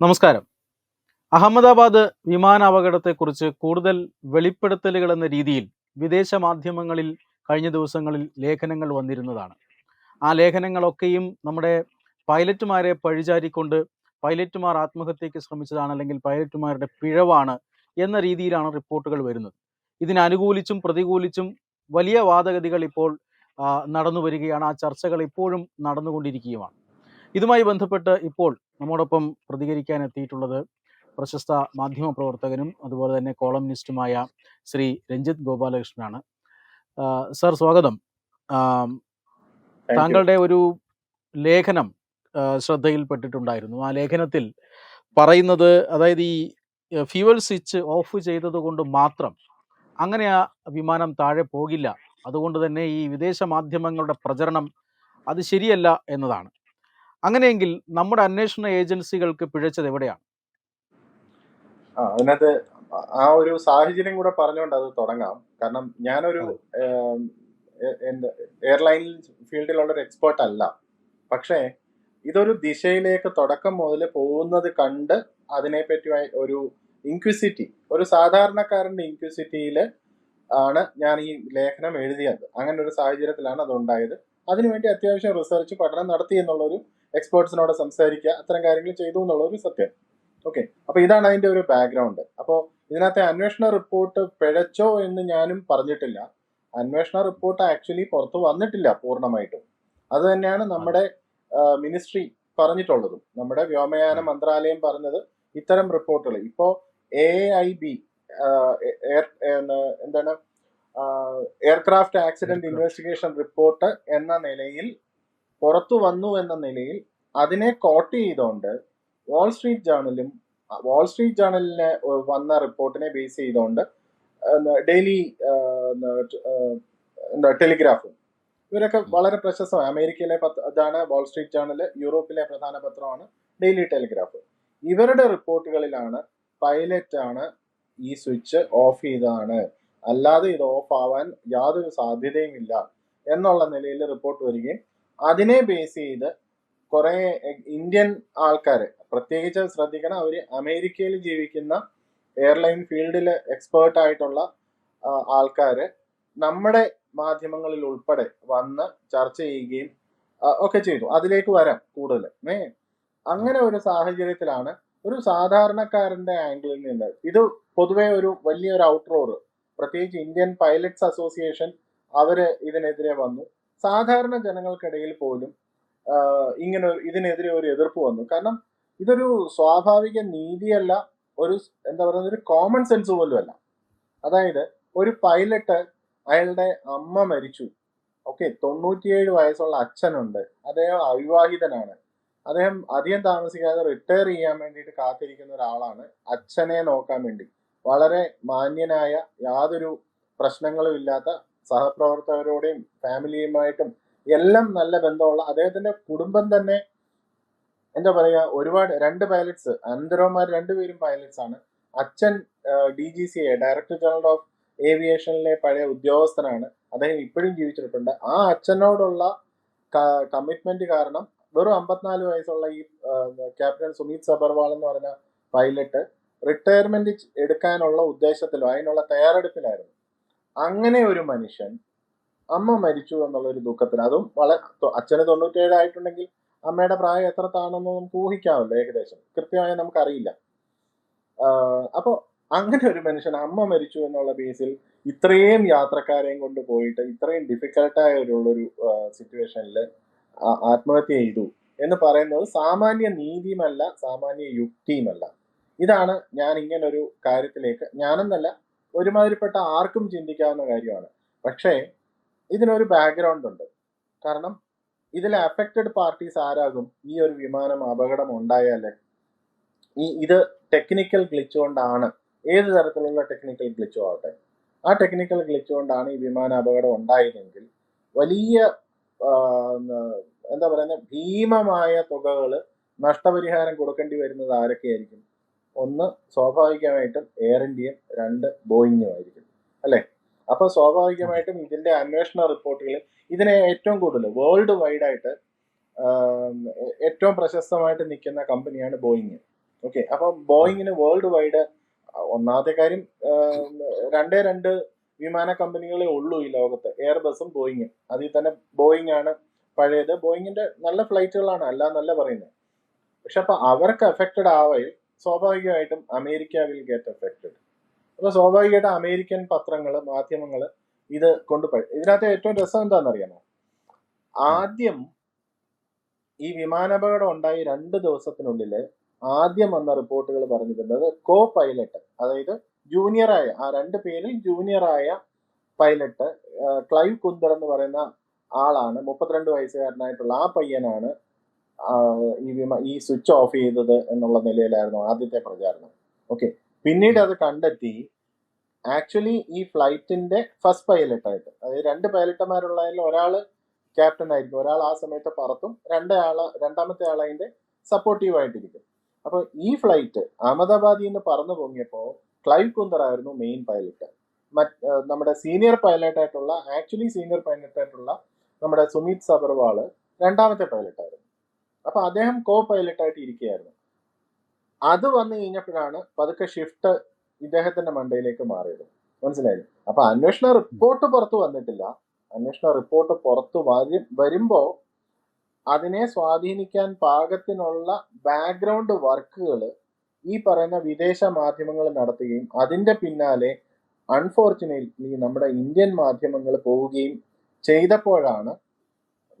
നമസ്കാരം. അഹമ്മദാബാദ് വിമാന അപകടത്തെക്കുറിച്ച് കൂടുതൽ വെളിപ്പെടുത്തലുകൾ എന്ന രീതിയിൽ വിദേശ മാധ്യമങ്ങളിൽ കഴിഞ്ഞ ദിവസങ്ങളിൽ ലേഖനങ്ങൾ വന്നിരുന്നതാണ്. ആ ലേഖനങ്ങളൊക്കെയും നമ്മുടെ പൈലറ്റുമാരെ പഴിചാരിക്കൊണ്ട് പൈലറ്റുമാർ ആത്മഹത്യയ്ക്ക് ശ്രമിച്ചതാണ് അല്ലെങ്കിൽ പൈലറ്റുമാരുടെ പിഴവാണ് എന്ന രീതിയിലാണ് റിപ്പോർട്ടുകൾ വരുന്നത്. ഇതിനനുകൂലിച്ചും പ്രതികൂലിച്ചും വലിയ വാദഗതികൾ ഇപ്പോൾ നടന്നു വരികയാണ് ആ ചർച്ചകൾ ഇപ്പോഴും നടന്നുകൊണ്ടിരിക്കുകയുമാണ്. ഇതുമായി ബന്ധപ്പെട്ട് ഇപ്പോൾ നമ്മോടൊപ്പം പ്രതികരിക്കാൻ എത്തിയിട്ടുള്ളത് പ്രശസ്ത മാധ്യമ പ്രവർത്തകനും അതുപോലെ തന്നെ കോളംനിസ്റ്റുമായ ശ്രീ രഞ്ജിത്ത് ഗോപാലകൃഷ്ണനാണ്. സർ സ്വാഗതം. താങ്കളുടെ ഒരു ലേഖനം ശ്രദ്ധയിൽപ്പെട്ടിട്ടുണ്ടായിരുന്നു. ആ ലേഖനത്തിൽ പറയുന്നത് അതായത് ഈ ഫ്യൂവൽ സ്വിച്ച് ഓഫ് ചെയ്തത് കൊണ്ട് മാത്രം അങ്ങനെ ആ വിമാനം താഴെ പോകില്ല. അതുകൊണ്ട് തന്നെ ഈ വിദേശ മാധ്യമങ്ങളുടെ പ്രചരണം അത് ശരിയല്ല എന്നതാണ്. അങ്ങനെയെങ്കിൽ നമ്മുടെ അന്വേഷണ ഏജൻസികൾക്ക് പിഴച്ചത് എവിടെയാണ്? അതിനകത്ത് ആ ഒരു സാഹചര്യം കൂടെ പറഞ്ഞുകൊണ്ട് അത് തുടങ്ങാം. കാരണം ഞാനൊരു എന്ത് എയർലൈൻ ഫീൽഡിലുള്ള ഒരു എക്സ്പേർട്ട് അല്ല. പക്ഷേ ഇതൊരു ദിശയിലേക്ക് തുടക്കം മുതൽ പോകുന്നത് കണ്ട് അതിനെപ്പറ്റി ഒരു ഇൻക്വിസിറ്റി ഒരു സാധാരണക്കാരന്റെ ഇൻക്വിസിറ്റിയിൽ ആണ് ഞാൻ ഈ ലേഖനം എഴുതിയത്. അങ്ങനെ ഒരു സാഹചര്യത്തിലാണ് അത് ഉണ്ടായത് അതിനുവേണ്ടി അത്യാവശ്യം റിസർച്ച് പഠനം നടത്തി എന്നുള്ളൊരു എക്സ്പേർട്സിനോട് സംസാരിക്കുക അത്തരം കാര്യങ്ങൾ ചെയ്തു എന്നുള്ള ഒരു സത്യം. ഓക്കെ അപ്പൊ ഇതാണ് അതിന്റെ ഒരു ബാക്ക്ഗ്രൗണ്ട് അപ്പോൾ ഇതിനകത്തെ അന്വേഷണ റിപ്പോർട്ട് പിഴച്ചോ എന്ന് ഞാനും പറഞ്ഞിട്ടില്ല. അന്വേഷണ റിപ്പോർട്ട് ആക്ച്വലി പുറത്തു വന്നിട്ടില്ല പൂർണമായിട്ടും. അത് തന്നെയാണ് നമ്മുടെ മിനിസ്ട്രി പറഞ്ഞിട്ടുള്ളതും. നമ്മുടെ വ്യോമയാന മന്ത്രാലയം പറഞ്ഞത് ഇത്തരം റിപ്പോർട്ടുകൾ ഇപ്പോ എ ഐ ബി എന്താണ് എയർക്രാഫ്റ്റ് ആക്സിഡന്റ് ഇൻവെസ്റ്റിഗേഷൻ റിപ്പോർട്ട് എന്ന നിലയിൽ പുറത്തു വന്നു എന്ന നിലയിൽ അതിനെ കോട്ട് ചെയ്തുകൊണ്ട് വാൾ സ്ട്രീറ്റ് ജേണലും വാൾ സ്ട്രീറ്റ് ജേണലിന് വന്ന റിപ്പോർട്ടിനെ ബേസ് ചെയ്തുകൊണ്ട് ഡെയിലി എന്താ ടെലിഗ്രാഫും ഇവരൊക്കെ വളരെ പ്രശസ്തമാണ്. അമേരിക്കയിലെ പത്ര ഇതാണ് വാൾ സ്ട്രീറ്റ് ജേണൽ യൂറോപ്പിലെ പ്രധാന പത്രമാണ് ഡെയിലി ടെലിഗ്രാഫ് ഇവരുടെ റിപ്പോർട്ടുകളിലാണ് പൈലറ്റ് ആണ് ഈ സ്വിച്ച് ഓഫ് ചെയ്തതാണ്. അല്ലാതെ ഇത് ഓഫ് ആവാൻ യാതൊരു സാധ്യതയും ഇല്ല എന്നുള്ള നിലയിൽ റിപ്പോർട്ട് വരികയും അതിനെ ബേസ് ചെയ്ത് കുറെ ഇന്ത്യൻ ആൾക്കാര് പ്രത്യേകിച്ച് ശ്രദ്ധിക്കണം അവർ അമേരിക്കയിൽ ജീവിക്കുന്ന എയർലൈൻ ഫീൽഡിൽ എക്സ്പേർട്ട് ആയിട്ടുള്ള ആൾക്കാർ നമ്മുടെ മാധ്യമങ്ങളിൽ ഉൾപ്പെടെ വന്ന് ചർച്ച ചെയ്യുകയും ഒക്കെ ചെയ്തു. അതിലേക്ക് വരാം കൂടുതൽ ഏ? അങ്ങനെ ഒരു സാഹചര്യത്തിലാണ് ഒരു സാധാരണക്കാരന്റെ ആംഗിളിൽ നിന്ന്. ഇത് പൊതുവെ ഒരു വലിയൊരു ഔട്ട്റോർ പ്രത്യേകിച്ച് ഇന്ത്യൻ പൈലറ്റ്സ് അസോസിയേഷൻ അവർ ഇതിനെതിരെ വന്നു. സാധാരണ ജനങ്ങൾക്കിടയിൽ പോലും ഇങ്ങനെ ഇതിനെതിരെ ഒരു എതിർപ്പ് വന്നു. കാരണം ഇതൊരു സ്വാഭാവിക നീതിയല്ല ഒരു എന്താ പറയുക ഒരു കോമൺ സെൻസ് പോലും അല്ല അതായത് ഒരു പൈലറ്റ് അയാളുടെ അമ്മ മരിച്ചു. ഓക്കെ തൊണ്ണൂറ്റിയേഴ് വയസ്സുള്ള അച്ഛനുണ്ട്. അദ്ദേഹം അവിവാഹിതനാണ്. അദ്ദേഹം അധികം താമസിക്കാതെ റിട്ടയർ ചെയ്യാൻ വേണ്ടിയിട്ട് കാത്തിരിക്കുന്ന ഒരാളാണ് അച്ഛനെ നോക്കാൻ വേണ്ടി. വളരെ മാന്യനായ യാതൊരു പ്രശ്നങ്ങളും ഇല്ലാത്ത സഹപ്രവർത്തകരോടെയും ഫാമിലിയുമായിട്ടും എല്ലാം നല്ല ബന്ധമുള്ള അദ്ദേഹത്തിന്റെ കുടുംബം തന്നെ എന്താ പറയുക ഒരുപാട് രണ്ട് പൈലറ്റ്സ് അനന്തരവന്മാർ രണ്ടുപേരും പൈലറ്റ്സ് ആണ്. അച്ഛൻ D G C A director general of ഏവിയേഷനിലെ പഴയ ഉദ്യോഗസ്ഥനാണ്. അദ്ദേഹം ഇപ്പോഴും ജീവിച്ചിട്ടുണ്ട്. ആ അച്ഛനോടുള്ള കമ്മിറ്റ്മെന്റ് കാരണം വെറും അമ്പത്തിനാല് വയസ്സുള്ള ഈ ക്യാപ്റ്റൻ സുമീത് സബർവാൾ എന്ന് പറഞ്ഞ പൈലറ്റ് റിട്ടയർമെന്റ് എടുക്കാനുള്ള ഉദ്ദേശത്തിലോ അതിനുള്ള തയ്യാറെടുപ്പിലായിരുന്നു. അങ്ങനെ ഒരു മനുഷ്യൻ അമ്മ മരിച്ചു എന്നുള്ള ഒരു ദുഃഖത്തിൽ അതും വളരെ അച്ഛന് തൊണ്ണൂറ്റേഴ് ആയിട്ടുണ്ടെങ്കിൽ അമ്മയുടെ പ്രായം എത്ര താണെന്ന് നമുക്ക് ഊഹിക്കാമല്ലോ ഏകദേശം. കൃത്യമായി നമുക്കറിയില്ല. അപ്പോൾ അപ്പൊ അങ്ങനെ ഒരു മനുഷ്യൻ അമ്മ മരിച്ചു എന്നുള്ള ബേസിൽ ഇത്രയും യാത്രക്കാരെയും കൊണ്ട് പോയിട്ട് ഇത്രയും ഡിഫിക്കൽട്ടായ ഒരു സിറ്റുവേഷനിൽ ആത്മഹത്യ ചെയ്തു എന്ന് പറയുന്നത് സാമാന്യ നീതിയുമല്ല സാമാന്യ യുക്തിയുമല്ല. ഇതാണ് ഞാൻ ഇങ്ങനൊരു കാര്യത്തിലേക്ക് ഞാനെന്നല്ല ഒരുമാതിരിപ്പെട്ട ആർക്കും ചിന്തിക്കാവുന്ന കാര്യമാണ്. പക്ഷേ ഇതിനൊരു ബാക്ക്ഗ്രൗണ്ട് ഉണ്ട്. കാരണം ഇതിലെ അഫക്റ്റഡ് പാർട്ടീസ് ആരാകും? ഈ ഒരു വിമാനം അപകടം ഉണ്ടായാൽ ഈ ഇത് ടെക്നിക്കൽ ഗ്ലിച്ച് കൊണ്ടാണ്. ഏത് തരത്തിലുള്ള ടെക്നിക്കൽ ഗ്ലിച്ചോ ആവട്ടെ. ആ ടെക്നിക്കൽ ഗ്ലിച്ച് കൊണ്ടാണ് ഈ വിമാന അപകടം ഉണ്ടായതെങ്കിൽ വലിയ എന്താ പറയുന്നത് ഭീമമായ തുകകൾ നഷ്ടപരിഹാരം കൊടുക്കേണ്ടി വരുന്നത് ആരൊക്കെയായിരിക്കും? ഒന്ന് സ്വാഭാവികമായിട്ടും എയർ ഇന്ത്യയും രണ്ട് ബോയിങ്ങും ആയിരിക്കും. അല്ലേ? അപ്പൊ സ്വാഭാവികമായിട്ടും ഇതിന്റെ അന്വേഷണ റിപ്പോർട്ടുകളിൽ ഇതിനെ ഏറ്റവും കൂടുതൽ വേൾഡ് വൈഡ് ആയിട്ട് ഏറ്റവും പ്രശസ്തമായിട്ട് നിൽക്കുന്ന കമ്പനിയാണ് ബോയിങ് ഓക്കെ? അപ്പൊ ബോയിങ്ങിന് വേൾഡ് വൈഡ് ഒന്നാമത്തെ കാര്യം രണ്ടേ രണ്ട് വിമാന കമ്പനികളെ ഉള്ളൂ ഈ ലോകത്ത്. എയർബസും ബോയിങ്ങും അതിൽ തന്നെ ബോയിങ് ആണ് പഴയത്. ബോയിങ്ങിന്റെ നല്ല ഫ്ലൈറ്റുകളാണ് അല്ല എന്നല്ല പറയുന്നത് പക്ഷെ അപ്പൊ അവർക്ക് എഫക്റ്റഡ് ആവേ സ്വാഭാവികമായിട്ടും അമേരിക്ക വിൽ ഗെറ്റ് എഫക്റ്റഡ് അപ്പൊ സ്വാഭാവികമായിട്ടും അമേരിക്കൻ പത്രങ്ങൾ മാധ്യമങ്ങൾ ഇത് കൊണ്ടുപോയി ഇതിനകത്ത് ഏറ്റവും രസം എന്താണെന്നറിയാമോ? ആദ്യം ഈ വിമാനാപകടം ഉണ്ടായി രണ്ട് ദിവസത്തിനുള്ളിൽ ആദ്യം വന്ന റിപ്പോർട്ടുകൾ പറഞ്ഞിരുന്നത് കോ പൈലറ്റ് അതായത് ജൂനിയറായ ആ രണ്ട് പേരിൽ ജൂനിയറായ പൈലറ്റ് ക്ലൈവ് കുന്ദർ എന്ന് പറയുന്ന ആളാണ്. മുപ്പത്തിരണ്ട് വയസ്സുകാരനായിട്ടുള്ള ആ പയ്യനാണ് ഈ ഈ സ്വിച്ച് ഓഫ് ചെയ്തത് എന്നുള്ള നിലയിലായിരുന്നു ആദ്യത്തെ പ്രചാരണം. ഓക്കെ പിന്നീട് അത് കണ്ടെത്തി ആക്ച്വലി ഈ ഫ്ലൈറ്റിന്റെ ഫസ്റ്റ് പൈലറ്റായിട്ട് അതായത് രണ്ട് പൈലറ്റുമാരുള്ളതിൽ ഒരാൾ ക്യാപ്റ്റൻ ആയിരിക്കും ഒരാൾ ആ സമയത്ത് പറത്തും രണ്ടേ ആൾ രണ്ടാമത്തെ ആൾ അതിന്റെ സപ്പോർട്ടീവ് ആയിട്ടിരിക്കും. അപ്പൊ ഈ ഫ്ലൈറ്റ് അഹമ്മദാബാദിൽ നിന്ന് പറന്നു പൊങ്ങിയപ്പോൾ ക്ലൈവ് കുന്ദർ ആയിരുന്നു മെയിൻ പൈലറ്റ് മറ്റ് നമ്മുടെ സീനിയർ പൈലറ്റ് ആയിട്ടുള്ള ആക്ച്വലി സീനിയർ പൈലറ്റ് ആയിട്ടുള്ള നമ്മുടെ സുമീത് സബർവാൾ രണ്ടാമത്തെ പൈലറ്റ് ആയിരുന്നു. അപ്പൊ അദ്ദേഹം കോ പൈലറ്റ് ആയിട്ട് ഇരിക്കുകയായിരുന്നു. അത് വന്നു കഴിഞ്ഞപ്പോഴാണ് പതുക്കെ ഷിഫ്റ്റ് ഇദ്ദേഹത്തിന്റെ മണ്ടയിലേക്ക് മാറിയത്. മനസ്സിലായില്ലേ അപ്പൊ അന്വേഷണ റിപ്പോർട്ട് പുറത്തു വന്നിട്ടില്ല. അന്വേഷണ റിപ്പോർട്ട് പുറത്തു വരും വരുമ്പോ അതിനെ സ്വാധീനിക്കാൻ പാകത്തിനുള്ള ബാക്ക്ഗ്രൗണ്ട് വർക്കുകൾ ഈ പറയുന്ന വിദേശ മാധ്യമങ്ങൾ നടത്തുകയും അതിന്റെ പിന്നാലെ അൺഫോർച്ചുനേറ്റ്ലി നമ്മുടെ ഇന്ത്യൻ മാധ്യമങ്ങൾ പോവുകയും ചെയ്തപ്പോഴാണ്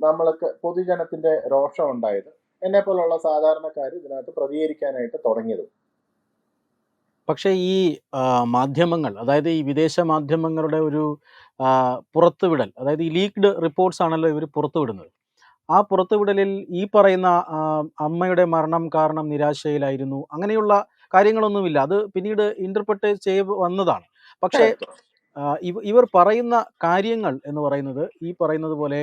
നമ്മൾക്ക് പൊതുജനത്തിന്റെ രോഷം ഉണ്ടായത് എന്നെ പോലുള്ള സാധാരണക്കാർ ഇതിനകത്ത് പ്രതികരിക്കാനായിട്ട് തുടങ്ങിയത്. പക്ഷേ ഈ മാധ്യമങ്ങൾ അതായത് ഈ വിദേശ മാധ്യമങ്ങളുടെ ഒരു പുറത്തുവിടൽ അതായത് ഈ ലീക്ഡ് റിപ്പോർട്ട്സ് ആണല്ലോ ഇവർ പുറത്തുവിടുന്നത്. ആ പുറത്തുവിടലിൽ ഈ പറയുന്ന അമ്മയുടെ മരണം കാരണം നിരാശയിലായിരുന്നു അങ്ങനെയുള്ള കാര്യങ്ങളൊന്നുമില്ല. അത് പിന്നീട് ഇന്റർപ്രറ്റ് ചെയ്യ വന്നതാണ്. പക്ഷേ ഇവർ പറയുന്ന കാര്യങ്ങൾ എന്ന് പറയുന്നത് ഈ പറയുന്നത് പോലെ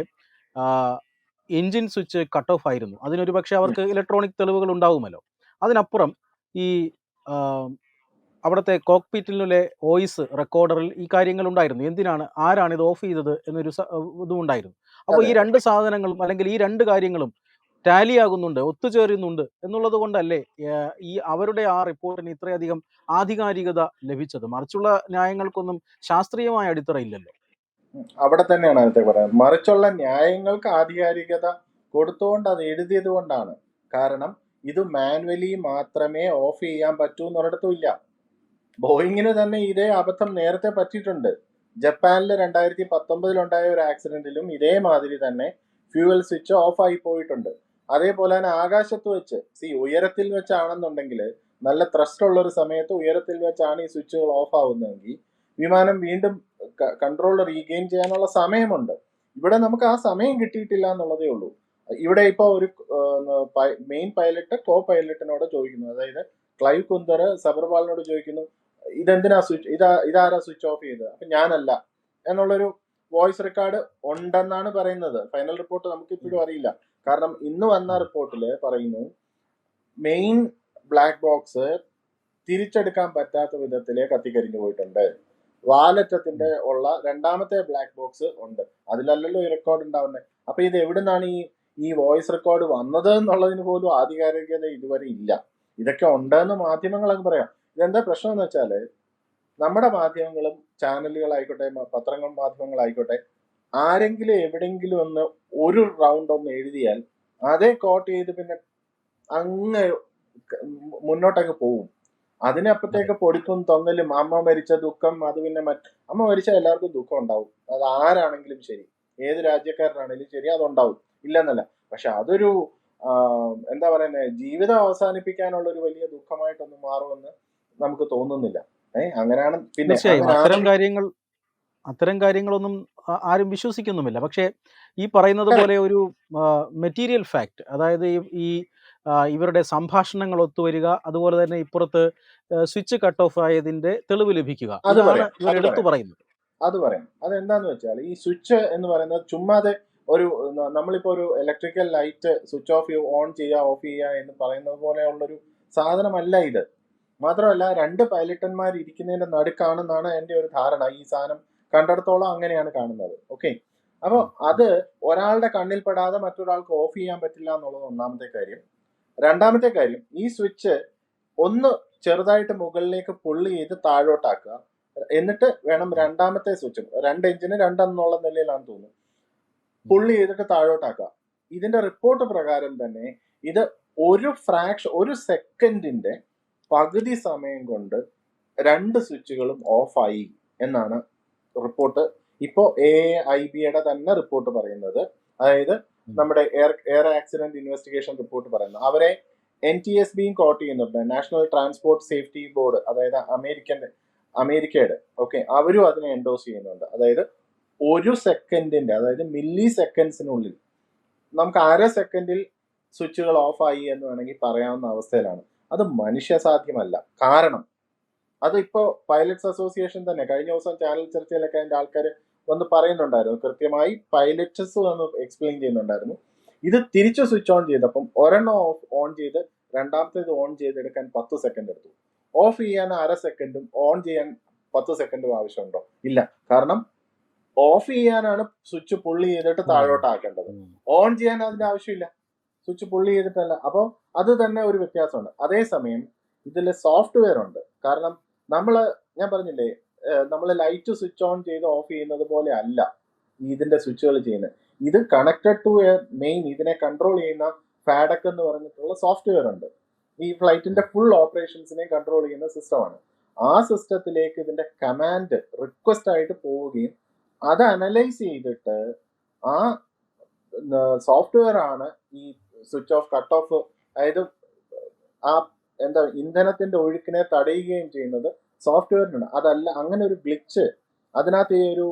എൻജിൻ സ്വിച്ച് കട്ട് ഓഫ് ആയിരുന്നു. അതിനൊരു പക്ഷേ അവർക്ക് ഇലക്ട്രോണിക് തെളിവുകൾ ഉണ്ടാവുമല്ലോ. അതിനപ്പുറം ഈ അവിടുത്തെ കോക്പിറ്റിലെ വോയിസ് റെക്കോർഡറിൽ ഈ കാര്യങ്ങൾ ഉണ്ടായിരുന്നു. എന്തിനാണ്? ആരാണ് ഇത് ഓഫ് ചെയ്തത് എന്നൊരു ഇതും ഉണ്ടായിരുന്നു. അപ്പോൾ ഈ രണ്ട് സാധനങ്ങളും അല്ലെങ്കിൽ ഈ രണ്ട് കാര്യങ്ങളും ടാലി ആകുന്നുണ്ട് ഒത്തുചേരുന്നുണ്ട് എന്നുള്ളത് കൊണ്ടല്ലേ ഈ അവരുടെ ആ റിപ്പോർട്ടിന് ഇത്രയധികം ആധികാരികത ലഭിച്ചത്? മറിച്ചുള്ള ന്യായങ്ങൾക്കൊന്നും ശാസ്ത്രീയമായ അടിത്തറ ഇല്ലല്ലോ അവിടെ തന്നെയാണ് നേരത്തെ പറയുന്നത്. മറിച്ചുള്ള ന്യായങ്ങൾക്ക് ആധികാരികത കൊടുത്തുകൊണ്ട് അത് എഴുതിയത് കൊണ്ടാണ്. കാരണം ഇത് മാനുവലി മാത്രമേ ഓഫ് ചെയ്യാൻ പറ്റൂ എന്നിടത്തും ഇല്ല. ബോയിങ്ങിന് തന്നെ ഇതേ അബദ്ധം നേരത്തെ പറ്റിയിട്ടുണ്ട്. ജപ്പാനിൽ രണ്ടായിരത്തി പത്തൊമ്പതിലുണ്ടായ ഒരു ആക്സിഡന്റിലും ഇതേമാതിരി തന്നെ ഫ്യൂവൽ സ്വിച്ച് ഓഫ് ആയി പോയിട്ടുണ്ട്. അതേപോലെ തന്നെ ആകാശത്ത് വെച്ച് സി ഉയരത്തിൽ വെച്ചാണെന്നുണ്ടെങ്കിൽ നല്ല ത്രസ്റ്റ് ഉള്ള ഒരു സമയത്ത് ഉയരത്തിൽ വെച്ചാണ് ഈ സ്വിച്ചുകൾ ഓഫ് ആവുന്നതെങ്കിൽ വിമാനം വീണ്ടും കൺട്രോൾ റീഗെയിൻ ചെയ്യാനുള്ള സമയമുണ്ട്. ഇവിടെ നമുക്ക് ആ സമയം കിട്ടിയിട്ടില്ല എന്നുള്ളതേ ഉള്ളൂ. ഇവിടെ ഇപ്പോൾ ഒരു മെയിൻ പൈലറ്റ് കോ പൈലറ്റിനോട് ചോദിക്കുന്നു. അതായത് ക്ലൈവ് കുന്തർ സബർവാളിനോട് ചോദിക്കുന്നു ഇതെന്തിനാ സ്വിച്ച് ഇതാ ഇതാരാ സ്വിച്ച് ഓഫ് ചെയ്തത്? അപ്പം ഞാനല്ല. എന്നുള്ളൊരു വോയിസ് റെക്കോർഡ് ഉണ്ടെന്നാണ് പറയുന്നത്. ഫൈനൽ റിപ്പോർട്ട് നമുക്ക് ഇപ്പോഴും അറിയില്ല. കാരണം ഇന്ന് വന്ന റിപ്പോർട്ടിൽ പറയുന്നു മെയിൻ ബ്ലാക്ക് ബോക്സ് തിരിച്ചെടുക്കാൻ പറ്റാത്ത വിധത്തിൽ കത്തിക്കരിഞ്ഞു പോയിട്ടുണ്ട്. വാലറ്റത്തിന്റെ ഉള്ള രണ്ടാമത്തെ ബ്ലാക്ക് ബോക്സ് ഉണ്ട്. അതിലല്ലല്ലോ ഈ റെക്കോർഡ് ഉണ്ടാവുന്നത് അപ്പൊ ഇത് എവിടുന്നാണ് ഈ ഈ വോയിസ് റെക്കോർഡ് വന്നത് എന്നുള്ളതിന് പോലും ആധികാരികത ഇതുവരെ ഇല്ല. ഇതൊക്കെ ഉണ്ടെന്ന് മാധ്യമങ്ങളൊക്കെ പറയാം. ഇതെന്താ പ്രശ്നം എന്ന് വെച്ചാൽ നമ്മുടെ മാധ്യമങ്ങളും ചാനലുകളായിക്കോട്ടെ പത്രങ്ങൾ മാധ്യമങ്ങളായിക്കോട്ടെ ആരെങ്കിലും എവിടെങ്കിലും ഒന്ന് ഒരു റൗണ്ട് ഒന്ന് എഴുതിയാൽ അതേ കോട്ട് ചെയ്ത് പിന്നെ അങ്ങ് മുന്നോട്ടൊക്കെ പോവും. അതിനപ്പത്തേക്ക് പൊടിപ്പും തൊന്നലും അമ്മ മരിച്ച ദുഃഖം അത് പിന്നെ മറ്റ് അമ്മ മരിച്ച എല്ലാവർക്കും ദുഃഖം ഉണ്ടാവും. അത് ആരാണെങ്കിലും ശരി. ഏത് രാജ്യക്കാരനാണെങ്കിലും ശരി അതുണ്ടാവും. ഇല്ലെന്നല്ല. പക്ഷെ അതൊരു എന്താ പറയുന്നത് ജീവിതം അവസാനിപ്പിക്കാനുള്ള ഒരു വലിയ ദുഃഖമായിട്ടൊന്നും മാറുമെന്ന് നമുക്ക് തോന്നുന്നില്ല. ഏഹ് അങ്ങനെയാണ് പിന്നെ അത്തരം കാര്യങ്ങൾ അത്തരം കാര്യങ്ങളൊന്നും ആരും വിശ്വസിക്കുന്നുമില്ല. പക്ഷേ ഈ പറയുന്നത് പോലെ ഒരു മെറ്റീരിയൽ ഫാക്ട് അതായത് ഈ- ഇവരുടെ സംഭാഷണങ്ങൾ ഒത്തുവരിക അതുപോലെ തന്നെ ഇപ്പുറത്ത് സ്വിച്ച് കട്ട് ഓഫ് ആയതിന്റെ തെളിവ് ലഭിക്കുക. അത് ഇതാണ് പറയാം, ഇവർ അത് എടുത്തു പറയാം. പറയുന്നത്. അത് പറയാം. അതെന്താന്ന് വെച്ചാൽ ഈ സ്വിച്ച് എന്ന് പറയുന്നത് ചുമ്മാതെ ഒരു നമ്മളിപ്പോ ഒരു electrical light switch off on ചെയ്യുക ഓഫ് ചെയ്യുക എന്ന് പറയുന്നത് പോലെയുള്ളൊരു സാധനമല്ല ഇത്. മാത്രമല്ല രണ്ട് പൈലറ്റന്മാർ ഇരിക്കുന്നതിന്റെ നടുക്കാണെന്നാണ് എന്റെ ഒരു ധാരണ. ഈ സാധനം കണ്ടിടത്തോളം അങ്ങനെയാണ് കാണുന്നത്. ഓക്കെ? അപ്പോൾ അത് ഒരാളുടെ കണ്ണിൽ പെടാതെ മറ്റൊരാൾക്ക് ഓഫ് ചെയ്യാൻ പറ്റില്ല എന്നുള്ളത് ഒന്നാമത്തെ കാര്യം. രണ്ടാമത്തെ കാര്യം ഈ സ്വിച്ച് ഒന്ന് ചെറുതായിട്ട് മുകളിലേക്ക് പുള്ളി ചെയ്ത് താഴോട്ടാക്കുക. എന്നിട്ട് വേണം രണ്ടാമത്തെ സ്വിച്ച് രണ്ട് എഞ്ചിന് രണ്ടെന്നുള്ള നിലയിലാണെന്ന് തോന്നുന്നു. പുള്ളി ചെയ്തിട്ട് താഴോട്ടാക്കുക. ഇതിന്റെ റിപ്പോർട്ട് പ്രകാരം തന്നെ ഇത് ഒരു ഫ്രാക്ഷൻ ഒരു സെക്കൻഡിന്റെ പകുതി സമയം കൊണ്ട് രണ്ട് സ്വിച്ചുകളും ഓഫായി എന്നാണ് റിപ്പോർട്ട് ഇപ്പോ എ ഐ ബിയുടെ തന്നെ റിപ്പോർട്ട് പറയുന്നത്. അതായത് നമ്മുടെ air air accident investigation report പറയുന്നു. അവരെ എൻ ടി എസ് ബിയും കോട്ട് ചെയ്യുന്നുണ്ട്. നാഷണൽ ട്രാൻസ്പോർട്ട് സേഫ്റ്റി ബോർഡ് അതായത് അമേരിക്കൻ അമേരിക്കയുടെ ഓക്കെ അവരും അതിനെ എൻഡോസ് ചെയ്യുന്നുണ്ട്. അതായത് ഒരു സെക്കൻഡിന്റെ അതായത് മില്ലി സെക്കൻഡ്സിനുള്ളിൽ നമുക്ക് അര സെക്കൻഡിൽ സ്വിച്ചുകൾ ഓഫായി എന്ന് വേണമെങ്കിൽ പറയാവുന്ന അവസ്ഥയിലാണ്. അത് മനുഷ്യസാധ്യമല്ല. കാരണം അതിപ്പോ പൈലറ്റ്സ് അസോസിയേഷൻ തന്നെ കഴിഞ്ഞ ദിവസം ചാനൽ ചർച്ചയിലൊക്കെ അതിന്റെ ആൾക്കാർ വന്ന് പറയുന്നുണ്ടായിരുന്നു. കൃത്യമായി പൈലറ്റസ് വന്ന് എക്സ്പ്ലെയിൻ ചെയ്യുന്നുണ്ടായിരുന്നു. ഇത് തിരിച്ച് സ്വിച്ച് ഓൺ ചെയ്തപ്പം ഒരെണ്ണം ഓഫ് ഓൺ ചെയ്ത് രണ്ടാമത്തേത് ഓൺ ചെയ്തെടുക്കാൻ പത്ത് സെക്കൻഡ് എടുത്തു. ഓഫ് ചെയ്യാൻ അര സെക്കൻഡും ഓൺ ചെയ്യാൻ പത്ത് സെക്കൻഡും ആവശ്യമുണ്ടോ? ഇല്ല. കാരണം ഓഫ് ചെയ്യാനാണ് സ്വിച്ച് പുള്ളി ചെയ്തിട്ട് താഴോട്ടാക്കേണ്ടത് ഓൺ ചെയ്യാൻ അതിന്റെ ആവശ്യമില്ല. സ്വിച്ച് പുള്ളി ചെയ്തിട്ടല്ല. അപ്പോൾ അത് തന്നെ ഒരു വ്യത്യാസമുണ്ട്. അതേസമയം ഇതിൽ സോഫ്റ്റ്വെയർ ഉണ്ട്. കാരണം നമ്മൾ ഞാൻ പറഞ്ഞില്ലേ നമ്മൾ ലൈറ്റ് സ്വിച്ച് ഓൺ ചെയ്ത് ഓഫ് ചെയ്യുന്നത് പോലെ അല്ല ഇതിന്റെ സ്വിച്ചുകൾ ചെയ്യുന്നത് ഇത് കണക്റ്റഡ് ടു എ മെയിൻ ഇതിനെ കൺട്രോൾ ചെയ്യുന്ന ഫാഡക് എന്ന് പറഞ്ഞിട്ടുള്ള സോഫ്റ്റ്വെയർ ഉണ്ട്. ഈ ഫ്ലൈറ്റിന്റെ ഫുൾ ഓപ്പറേഷൻസിനെ കൺട്രോൾ ചെയ്യുന്ന സിസ്റ്റമാണ്. ആ സിസ്റ്റത്തിലേക്ക് ഇതിന്റെ കമാൻഡ് റിക്വസ്റ്റ് ആയിട്ട് പോവുകയും അത് അനലൈസ് ചെയ്തിട്ട് ആ സോഫ്റ്റ്വെയർ ആണ് ഈ സ്വിച്ച് ഓഫ് കട്ട് ഓഫ് അതായത് ആ എന്താ ഇന്ധനത്തിന്റെ ഒഴുക്കിനെ തടയുകയും ചെയ്യുന്നത് സോഫ്റ്റ്വെയറിനാണ് അതല്ല അങ്ങനെ ഒരു ഗ്ലിച്ച് അതിനകത്ത് ഈ ഒരു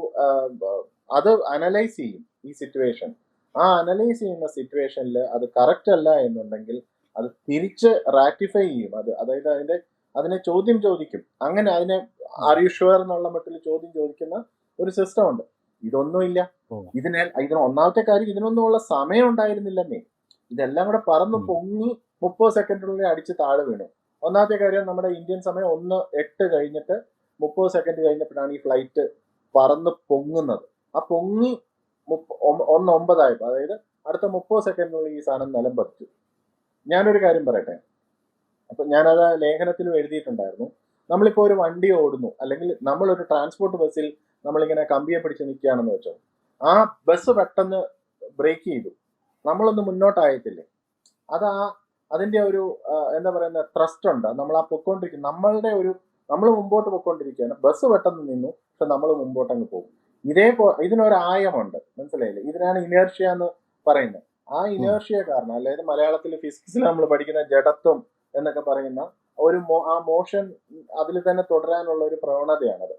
അത് അനലൈസ് ചെയ്യും ഈ സിറ്റുവേഷൻ ആ അനലൈസ് ചെയ്യുന്ന സിറ്റുവേഷനിൽ അത് കറക്റ്റ് അല്ല എന്നുണ്ടെങ്കിൽ അത് തിരിച്ച് റാറ്റിഫൈ ചെയ്യും. അത് അതായത് അതിന്റെ അതിനെ ചോദ്യം ചോദിക്കും. അങ്ങനെ അതിനെ അറിയുഷ്വർ എന്നുള്ള മട്ടിൽ ചോദ്യം ചോദിക്കുന്ന ഒരു സിസ്റ്റം ഉണ്ട്. ഇതൊന്നുമില്ല. ഇതിനെ ഇതിന് ഒന്നാമത്തെ കാര്യം ഇതിനൊന്നും ഉള്ള സമയം ഉണ്ടായിരുന്നില്ലെന്നേ. ഇതെല്ലാം കൂടെ പറന്ന്. പൊങ്ങി മുപ്പത് സെക്കൻഡിനുള്ളിൽ അടിച്ച് താഴെ വീണു. ഒന്നാമത്തെ കാര്യം നമ്മുടെ ഇന്ത്യൻ സമയം ഒന്ന് എട്ട് കഴിഞ്ഞിട്ട് മുപ്പത് സെക്കൻഡ് കഴിഞ്ഞപ്പോഴാണ് ഈ ഫ്ലൈറ്റ് പറന്ന് പൊങ്ങുന്നത്. ആ പൊങ്ങി ഒന്ന് ഒമ്പതായപ്പോൾ അതായത് അടുത്ത മുപ്പത് സെക്കൻഡിനുള്ളിൽ ഈ സാധനം നിലം പതിച്ചു ഞാനൊരു കാര്യം പറയട്ടെ. അപ്പൊ ഞാനത് ലേഖനത്തിലും എഴുതിയിട്ടുണ്ടായിരുന്നു. നമ്മളിപ്പോൾ ഒരു വണ്ടി ഓടുന്നു അല്ലെങ്കിൽ നമ്മളൊരു ട്രാൻസ്പോർട്ട് ബസ്സിൽ നമ്മളിങ്ങനെ കമ്പിയെ പിടിച്ച് നിൽക്കുകയാണെന്ന് വെച്ചോ. ആ ബസ് പെട്ടെന്ന് ബ്രേക്ക് ചെയ്തു. നമ്മളൊന്ന് മുന്നോട്ടായത്തില്ലേ അത് ആ അതിന്റെ ഒരു എന്താ പറയുന്ന ത്രസ്റ്റ് ഉണ്ട്. നമ്മൾ ആ പൊക്കോണ്ടിരിക്കും നമ്മളുടെ ഒരു നമ്മൾ മുമ്പോട്ട് പൊക്കോണ്ടിരിക്കുകയാണ്. ബസ് പെട്ടെന്ന് നിന്നു പക്ഷെ നമ്മൾ മുമ്പോട്ട് അങ്ങ് പോകും. ഇതേപോ ഇതിനൊരു ആയമുണ്ട് മനസ്സിലായില്ലേ? ഇതിനാണ് ഇനേർഷ്യ എന്ന് പറയുന്നത്. ആ ഇനേർഷ്യ കാരണം അതായത് മലയാളത്തിൽ ഫിസിക്സിൽ നമ്മൾ പഠിക്കുന്ന ജഡത്വം എന്നൊക്കെ പറയുന്ന ഒരു മോ- ആ മോഷൻ അതിൽ തന്നെ തുടരാനുള്ള ഒരു പ്രവണതയാണത്.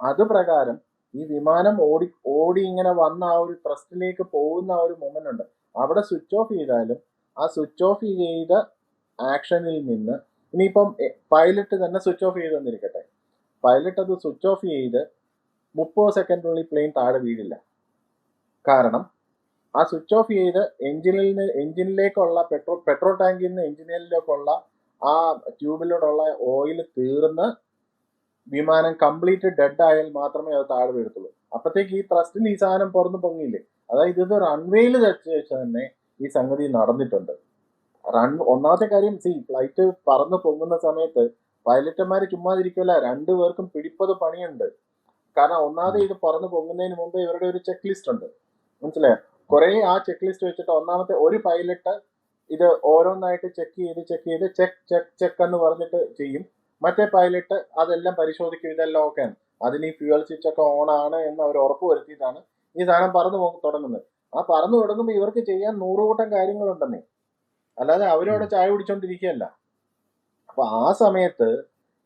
അത് പ്രകാരം ഈ വിമാനം ഓടി ഓടി ഇങ്ങനെ വന്ന ആ ഒരു ട്രസ്റ്റിലേക്ക് പോകുന്ന ആ ഒരു മൊമെന്റ് ഉണ്ട്. അവിടെ സ്വിച്ച് ഓഫ് ചെയ്താലും ആ സ്വിച്ച് ഓഫ് ചെയ്ത ആക്ഷനിൽ നിന്ന് ഇനിയിപ്പം പൈലറ്റ് തന്നെ സ്വിച്ച് ഓഫ് ചെയ്ത് തന്നിരിക്കട്ടെ പൈലറ്റ് അത് സ്വിച്ച് ഓഫ് ചെയ്ത് മുപ്പത് സെക്കൻഡിനുള്ളിൽ പ്ലെയിൻ താഴെ വീഴില്ല. കാരണം ആ സ്വിച്ച് ഓഫ് ചെയ്ത് എഞ്ചിനിൽ നിന്ന് എഞ്ചിനിലേക്കുള്ള പെട്രോൾ പെട്രോൾ ടാങ്കിൽ നിന്ന് എഞ്ചിനിലേക്കുള്ള ആ ട്യൂബിലൂടെയുള്ള ഓയിൽ തീർന്ന് വിമാനം കംപ്ലീറ്റ് ഡെഡ് ആയാൽ മാത്രമേ അത് താഴെ വീഴത്തുള്ളൂ. അപ്പോഴത്തേക്ക് ഈ ത്രസ്റ്റിൽ ഈ സാധനം പുറന്ന് പൊങ്ങിയില്ലേ? അതായത് ഇത് റൺവേയിൽ വെച്ച് വെച്ച് തന്നെ ഈ സംഗതി നടന്നിട്ടുണ്ട്. റൺ ഒന്നാമത്തെ കാര്യം സി ഫ്ലൈറ്റ് പറന്ന് പൊങ്ങുന്ന സമയത്ത് പൈലറ്റുമാർ രണ്ടു പേർക്കും പിടിപ്പത് പണിയുണ്ട്. കാരണം ഒന്നാമത് ഇത് പറന്ന് പൊങ്ങുന്നതിന് മുമ്പ് ഇവരുടെ ഒരു ചെക്ക് ലിസ്റ്റ് ഉണ്ട്. മനസ്സിലായോ? കുറെ ആ ചെക്ക് ലിസ്റ്റ് വെച്ചിട്ട് ഒന്നാമത്തെ ഒരു പൈലറ്റ് ഇത് ഓരോന്നായിട്ട് ചെക്ക് ചെയ്ത് ചെക്ക് ചെയ്ത് ചെക്ക് ചെക്ക് ചെക്ക് എന്ന് പറഞ്ഞിട്ട് ചെയ്യും. മറ്റേ പൈലറ്റ് അതെല്ലാം പരിശോധിക്കും ഇതെല്ലാം ഓക്കെയാണ് അതിന് ഈ ഫ്യൂവൽ സ്വിച്ച് ഒക്കെ ഓൺ ആണ് എന്ന് അവർ ഉറപ്പ് വരുത്തിയിട്ടാണ് ഈ സാധനം പറന്നു തുടങ്ങുന്നത്. ആ പറന്നു തുടങ്ങുമ്പോൾ ഇവർക്ക് ചെയ്യാൻ നൂറുകൂട്ടം കാര്യങ്ങളുണ്ടെന്നേ. അല്ലാതെ അവരവിടെ ചായ കുടിച്ചോണ്ടിരിക്കുകയല്ല. അപ്പൊ ആ സമയത്ത്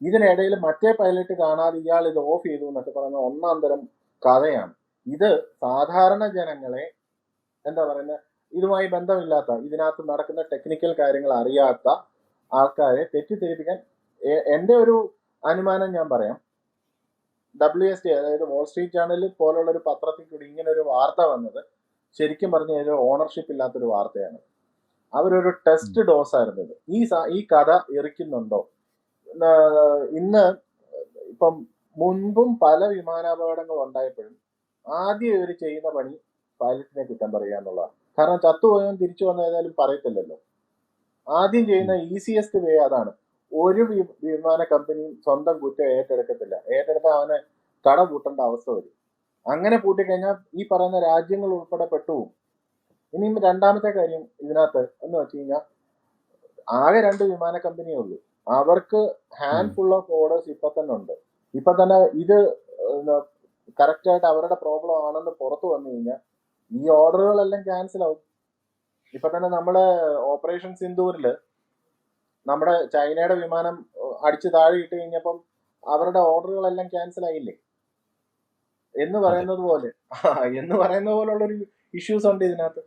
ഇതിനിടയിൽ മറ്റേ പൈലറ്റ് കാണാതെ ഇയാൾ ഇത് ഓഫ് ചെയ്തു എന്നൊക്കെ പറയുന്ന ഒന്നാം തരം കഥയാണ്. ഇത് സാധാരണ ജനങ്ങളെ എന്താ പറയുന്നത് ഇതുമായി ബന്ധമില്ലാത്ത ഇതിനകത്ത് നടക്കുന്ന ടെക്നിക്കൽ കാര്യങ്ങൾ അറിയാത്ത ആൾക്കാരെ തെറ്റിദ്ധരിപ്പിക്കാൻ എന്റെ എന്റെ ഒരു അനുമാനം ഞാൻ പറയാം. ഡബ്ല്യു എസ് ടി അതായത് വാൾ സ്ട്രീറ്റ് ജേണൽ പോലുള്ള ഒരു പത്രത്തിൽ കൂടി ഇങ്ങനെ ഒരു വാർത്ത വന്നത് ശരിക്കും പറഞ്ഞു കഴിഞ്ഞാൽ ഓണർഷിപ്പ് ഇല്ലാത്തൊരു വാർത്തയാണ്. അവരൊരു ടെസ്റ്റ് ഡോസ് ആയിരുന്നു. ഇത് ഈ ഈ കഥ എറിക്കുന്നുണ്ടോ? ഇന്ന് ഇപ്പം മുൻപും പല വിമാനാപകടങ്ങൾ ഉണ്ടായപ്പോഴും ആദ്യം ഇവർ ചെയ്യുന്ന പണി പൈലറ്റിനെ കുറ്റം പറയുക എന്നുള്ളതാണ്. കാരണം ചത്തുപോയവൻ തിരിച്ചു വന്ന ഏതായാലും പറയത്തില്ലല്ലോ. ആദ്യം ചെയ്യുന്ന ഈസിയസ്റ്റ് വേ അതാണ്. ഒരു വിമാന കമ്പനിയും സ്വന്തം കുറ്റം ഏറ്റെടുക്കത്തില്ല. ഏറ്റെടുത്താൽ അവനെ കട കൂട്ടേണ്ട അവസ്ഥ വരും. അങ്ങനെ പൂട്ടിക്കഴിഞ്ഞാൽ ഈ പറയുന്ന രാജ്യങ്ങൾ ഉൾപ്പെടെ പെട്ടുപോകും ഇനിയും രണ്ടാമത്തെ കാര്യം ഇതിനകത്ത് എന്ന് വെച്ച് കഴിഞ്ഞാൽ ആകെ രണ്ട് വിമാന കമ്പനിയേ ഉള്ളൂ. അവർക്ക് ഹാൻഡ് ഫുൾ ഓഫ് ഓർഡേഴ്സ് ഇപ്പൊ തന്നെ ഉണ്ട്. ഇപ്പൊ തന്നെ ഇത് കറക്റ്റ് ആയിട്ട് അവരുടെ പ്രോബ്ലം ആണെന്ന് പുറത്തു വന്നു കഴിഞ്ഞാൽ ഈ ഓർഡറുകളെല്ലാം ക്യാൻസൽ ആവും. ഇപ്പൊ തന്നെ നമ്മുടെ ഓപ്പറേഷൻ സിന്ദൂരിൽ നമ്മുടെ ചൈനയുടെ വിമാനം അടിച്ച് താഴെ ഇട്ട് കഴിഞ്ഞപ്പം അവരുടെ ഓർഡറുകളെല്ലാം ക്യാൻസൽ ആയില്ലേ? എന്ന് പറയുന്നത് പോലെ. എന്ന് പറയുന്ന പോലുള്ള ഒരു ഇഷ്യൂസ് ഉണ്ട് ഇതിനകത്ത്.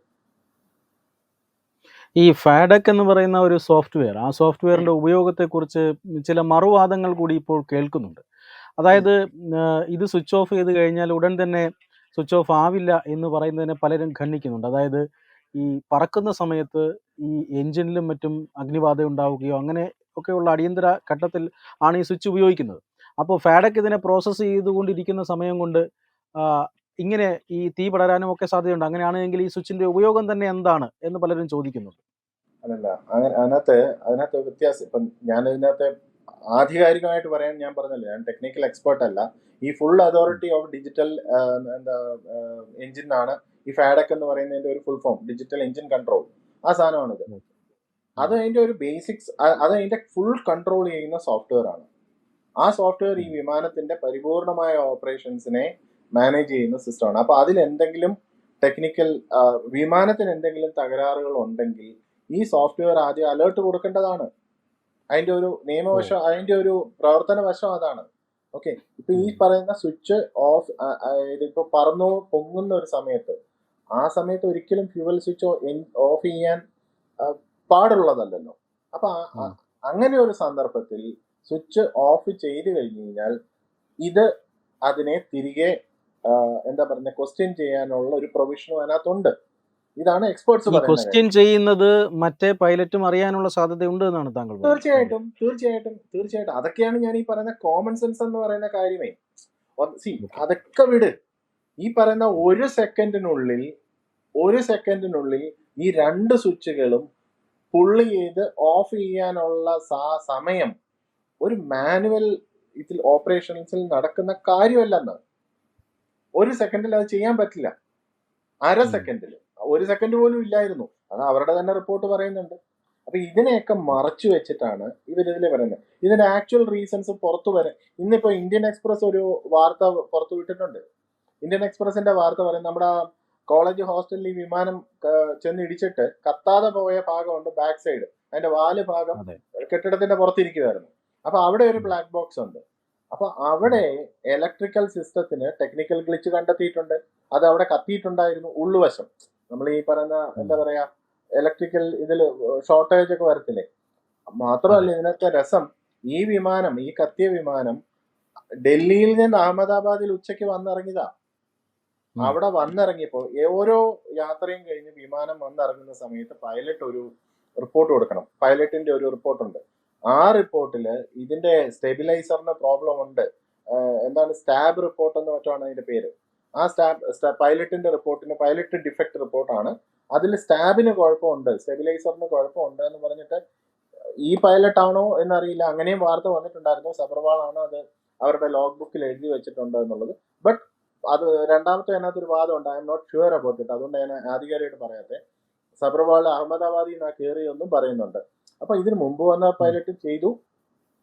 ഈ ഫാഡക് എന്ന് പറയുന്ന ഒരു സോഫ്റ്റ്വെയർ ആ സോഫ്റ്റ്വെയറിന്റെ ഉപയോഗത്തെക്കുറിച്ച് ചില മറുവാദങ്ങൾ കൂടി ഇപ്പോൾ കേൾക്കുന്നുണ്ട്. അതായത് ഇത് സ്വിച്ച് ഓഫ് ചെയ്ത് കഴിഞ്ഞാൽ ഉടൻ തന്നെ സ്വിച്ച് ഓഫ് ആവില്ല എന്ന് പറയുന്നതിനെ പലരും ഖണ്ഡിക്കുന്നുണ്ട്. അതായത് ഈ പറക്കുന്ന സമയത്ത് ഈ എഞ്ചിനിലും മറ്റും അഗ്നിബാധ ഉണ്ടാവുകയോ അങ്ങനെ ഒക്കെയുള്ള അടിയന്തര ഘട്ടത്തിൽ ആണ് ഈ സ്വിച്ച് ഉപയോഗിക്കുന്നത്. അപ്പോൾ ഫാഡക് ഇതിനെ പ്രോസസ്സ് ചെയ്തുകൊണ്ടിരിക്കുന്ന സമയം കൊണ്ട് ഇങ്ങനെ ഈ തീ പടരാനും ഒക്കെ സാധ്യതയുണ്ട്. അങ്ങനെയാണെങ്കിൽ ഈ സ്വിച്ചിന്റെ ഉപയോഗം തന്നെ എന്താണ് എന്ന് പലരും ചോദിക്കുന്നുണ്ട്. അതല്ല അങ്ങനെ അതിനകത്ത് അതിനകത്ത് വ്യത്യാസം. ഇപ്പം ഞാൻ ഇതിനകത്ത് ആധികാരികമായിട്ട് പറയാൻ ഞാൻ പറഞ്ഞല്ലോ ഞാൻ ടെക്നിക്കൽ എക്സ്പേർട്ട് അല്ല. ഈ ഫുൾ അതോറിറ്റി ഓഫ് ഡിജിറ്റൽ എന്താ എഞ്ചിൻ ആണ് ഈ ഫാഡക് എന്ന് പറയുന്നതിന്റെ ഒരു full form digital engine control ആ സാധനമാണിത്. അത് അതിന്റെ ഒരു ബേസിക്സ് അത് അതിന്റെ ഫുൾ കൺട്രോൾ ചെയ്യുന്ന സോഫ്റ്റ്വെയർ ആണ്. ആ സോഫ്റ്റ്വെയർ ഈ വിമാനത്തിന്റെ പരിപൂർണമായ ഓപ്പറേഷൻസിനെ മാനേജ് ചെയ്യുന്ന സിസ്റ്റമാണ് അപ്പൊ അതിൽ എന്തെങ്കിലും ടെക്നിക്കൽ വിമാനത്തിന് എന്തെങ്കിലും തകരാറുകൾ ഉണ്ടെങ്കിൽ ഈ സോഫ്റ്റ്വെയർ ആദ്യം അലേർട്ട് കൊടുക്കേണ്ടതാണ്. അതിന്റെ ഒരു നിയമവശം അതിന്റെ ഒരു പ്രവർത്തന വശം അതാണ്. ഓക്കെ? ഇപ്പൊ ഈ പറയുന്ന സ്വിച്ച് ഓഫ് ഇതിപ്പോ പറന്നു പൊങ്ങുന്ന ഒരു സമയത്ത് ആ സമയത്ത് ഒരിക്കലും ഫ്യൂവൽ സ്വിച്ച് ഓഫ് ചെയ്യാൻ പാടുള്ളതല്ലോ പാടുള്ളതല്ലല്ലോ. അപ്പൊ അങ്ങനെ ഒരു സന്ദർഭത്തിൽ സ്വിച്ച് ഓഫ് ചെയ്ത് കഴിഞ്ഞു കഴിഞ്ഞാൽ ഇത് അതിനെ തിരികെ എന്താ പറയുക ക്വസ്റ്റ്യൻ ചെയ്യാനുള്ള ഒരു പ്രൊവിഷനും അതിനകത്തുണ്ട്. ഇതാണ് എക്സ്പേർട്സ് ക്വസ്റ്റ്യൻ ചെയ്യുന്നത് മറ്റേ പൈലറ്റും അറിയാനുള്ള സാധ്യത ഉണ്ട് എന്നാണ് താങ്കൾ. തീർച്ചയായിട്ടും തീർച്ചയായിട്ടും തീർച്ചയായിട്ടും. അതൊക്കെയാണ് ഞാൻ ഈ പറയുന്ന കോമൺ സെൻസ് എന്ന് പറയുന്ന കാര്യമേ. സി. അതൊക്കെ വിട്. ഈ പറയുന്ന ഒരു സെക്കൻഡിനുള്ളിൽ ഒരു സെക്കൻഡിനുള്ളിൽ ഈ രണ്ട് സ്വിച്ചുകളും പുള്ളി ചെയ്ത് ഓഫ് ചെയ്യാനുള്ള സമയം ഒരു മാനുവൽ ഇതിൽ ഓപ്പറേഷൻസിൽ നടക്കുന്ന കാര്യമല്ല എന്നാണ് ഒരു സെക്കൻഡിൽ അത് ചെയ്യാൻ പറ്റില്ല. അര സെക്കൻഡിൽ ഒരു സെക്കൻഡ് പോലും ഇല്ലായിരുന്നു. അത് അവരുടെ തന്നെ റിപ്പോർട്ട് പറയുന്നുണ്ട്. അപ്പൊ ഇതിനെയൊക്കെ മറച്ചു വെച്ചിട്ടാണ് ഇവരിതിൽ പറയുന്നത് ഇതിന്റെ ആക്ച്വൽ റീസൺസ് പുറത്തു വരെ. ഇന്നിപ്പോ ഇന്ത്യൻ എക്സ്പ്രസ് ഒരു വാർത്ത പുറത്തു വിട്ടിട്ടുണ്ട്. ഇന്ത്യൻ എക്സ്പ്രസിന്റെ വാർത്ത പറയുന്നത് നമ്മുടെ കോളേജ് ഹോസ്റ്റലിൽ ഈ വിമാനം ചെന്ന് ഇടിച്ചിട്ട് കത്താതെ പോയ ഭാഗമുണ്ട് ബാക്ക് സൈഡ് അതിന്റെ വാൽ ഭാഗം. കെട്ടിടത്തിന്റെ പുറത്തിരിക്കുമായിരുന്നു അപ്പൊ അവിടെ ഒരു ബ്ലാക്ക് ബോക്സ് ഉണ്ട്. അപ്പൊ അവിടെ ഇലക്ട്രിക്കൽ സിസ്റ്റത്തിന് ടെക്നിക്കൽ ഗ്ലിച്ച് കണ്ടെത്തിയിട്ടുണ്ട്. അത് അവിടെ കത്തിയിട്ടുണ്ടായിരുന്നു ഉള്ളുവശം. നമ്മൾ ഈ പറയുന്ന എന്താ പറയാ ഇലക്ട്രിക്കൽ ഇതിൽ ഷോർട്ടേജ് ഒക്കെ വരത്തില്ലേ? മാത്രമല്ല ഇതിനൊക്കെ രസം ഈ വിമാനം ഈ കത്തിയ വിമാനം ഡൽഹിയിൽ നിന്ന് അഹമ്മദാബാദിൽ ഉച്ചയ്ക്ക് വന്നിറങ്ങിയതാ. അവിടെ വന്നിറങ്ങിയപ്പോ ഓരോ യാത്രയും കഴിഞ്ഞ് വിമാനം വന്നിറങ്ങുന്ന സമയത്ത് പൈലറ്റ് ഒരു റിപ്പോർട്ട് കൊടുക്കണം. പൈലറ്റിന്റെ ഒരു റിപ്പോർട്ടുണ്ട് ആ റിപ്പോർട്ടിൽ ഇതിന്റെ സ്റ്റെബിലൈസറിന് പ്രോബ്ലം ഉണ്ട്. എന്താണ് സ്റ്റാബ് റിപ്പോർട്ട് എന്ന് മറ്റാണ് അതിന്റെ പേര്. ആ സ്റ്റാബ് പൈലറ്റിന്റെ റിപ്പോർട്ടിന് പൈലറ്റ് ഡിഫക്ട് റിപ്പോർട്ടാണ്. അതിൽ സ്റ്റാബിന് കുഴപ്പമുണ്ട് സ്റ്റെബിലൈസറിന് കുഴപ്പമുണ്ട് എന്ന് പറഞ്ഞിട്ട് ഈ പൈലറ്റ് ആണോ എന്നറിയില്ല. അങ്ങനെയും വാർത്ത വന്നിട്ടുണ്ടായിരുന്നു. സബർവാൾ ആണ് അത് അവരുടെ ലോഗ് ബുക്കിൽ എഴുതി വെച്ചിട്ടുണ്ട് എന്നുള്ളത്. ബട്ട് അത് രണ്ടാമത്തെ അതിനകത്ത് ഒരു വാദമുണ്ട് I'm not sure about it അതുകൊണ്ട് ഞാൻ ആധികാരികമായിട്ട് പറയാത്തെ. സബർവാൾ അഹമ്മദാബാദിൽ നിന്ന് കയറിയെന്നും പറയുന്നുണ്ട്. അപ്പൊ ഇതിന് മുമ്പ് വന്ന പൈലറ്റ് ചെയ്തു.